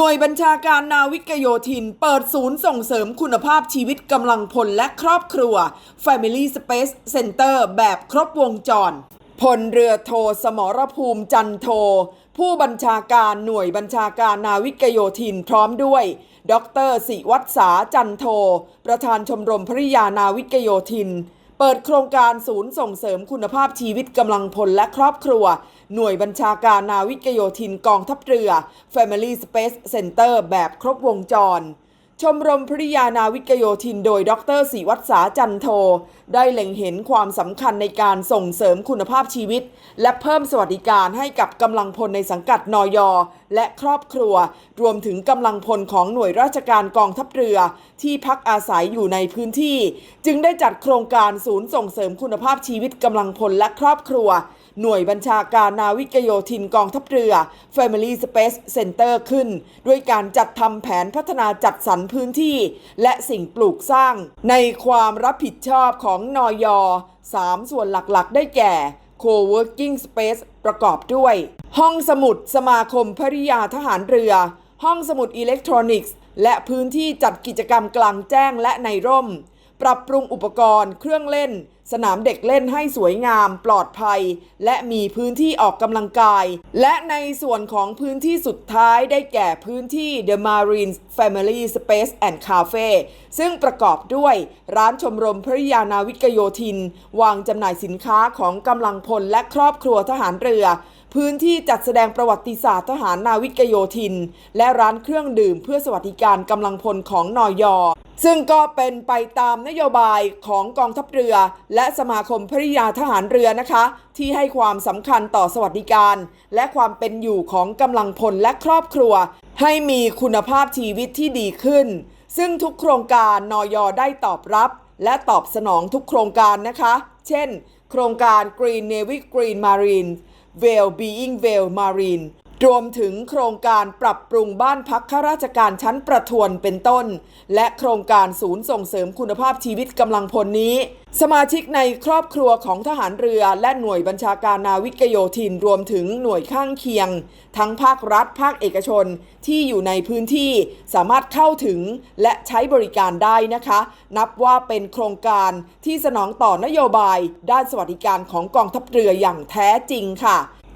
หน่วยบัญชาการนาวิกโยธิน เปิดศูนย์ส่งเสริมคุณภาพชีวิตกำลังพลและครอบครัว Family Space Center แบบครบวงจรพลเรือโทสมรภูมิจันโท ผู้บัญชาการหน่วยบัญชาการนาวิกโยธินพร้อมด้วย ดรศิวัตสาจันโท ประธานชมรมภริยานาวิกโยธิน เปิดโครงการศูนย์ส่งเสริมคุณภาพชีวิตกำลังพลและครอบครัว หน่วยบัญชาการนาวิกโยธินกองทัพเรือ Family Space Center แบบครบวงจร ชมรมภริยานาวิกโยธินโดยดรศิวัตสาจันโท ได้เล็งเห็นความสำคัญในการส่งเสริมคุณภาพชีวิต และเพิ่มสวัสดิการให้กับกำลังพลในสังกัดนอยและครอบครัว รวมถึงกำลังพลของหน่วยราชการกองทัพเรือ ที่พักอาศัยอยู่ในพื้นที่ จึงได้จัดโครงการศูนย์ส่งเสริมคุณภาพชีวิตกำลังพลและครอบครัว หน่วยบัญชาการนาวิกโยธินกองทัพเรือ Family Space Center ขึ้น ด้วยการจัดทำแผนพัฒนาจัดสรรพื้นที่ และสิ่งปลูกสร้าง ในความรับผิดชอบของนอย3ส่วนหลักๆ ได้แก่ Co-working Space ประกอบด้วย ห้องสมุดสมาคมภริยาทหารเรือ ห้องสมุดอิเล็กทรอนิกส์ และพื้นที่จัดกิจกรรมกลางแจ้งและในร่ม ปรับปรุงอุปกรณ์ เครื่องเล่น สนามเด็กเล่นให้สวยงาม ปลอดภัย และมีพื้นที่ออกกำลังกาย และในส่วนของพื้นที่สุดท้ายได้แก่พื้นที่ The Marine Family Space and Cafe ซึ่งประกอบด้วยร้านชมรมพริยานาวิกโยธิน วางจำหน่ายสินค้าของกำลังพลและครอบครัวทหารเรือ พื้นที่จัดแสดงประวัติศาสตร์ทหารนาวิกโยธิน และร้านเครื่องดื่มเพื่อสวัสดิการกำลังพลของนอยอ ซึ่งก็เป็นไปตามนโยบายของกองทัพเรือ และสมาคมภริยาทหารเรือนะคะ ที่ให้ความสำคัญต่อสวัสดิการ และความเป็นอยู่ของกำลังพลและครอบครัว ให้มีคุณภาพชีวิตที่ดีขึ้น ซึ่งทุกโครงการนอยอได้ตอบรับ และตอบสนองทุกโครงการนะคะ เช่น โครงการ Green Navy Green Marine Well Being Well Marine รวมถึงโครงการปรับปรุงบ้านพักข้าราชการชั้นประทวนเป็นต้น และโครงการศูนย์ส่งเสริมคุณภาพชีวิตกำลังพลนี้ สมาชิกในครอบครัวของทหารเรือและหน่วยบัญชาการนาวิกโยธินรวมถึงหน่วยข้างเคียง ทั้งภาครัฐ ภาคเอกชนที่อยู่ในพื้นที่สามารถเข้าถึงและใช้บริการได้นะคะ นับว่าเป็นโครงการที่สนองต่อนโยบาย ด้านสวัสดิการของกองทัพเรืออย่างแท้จริงค่ะ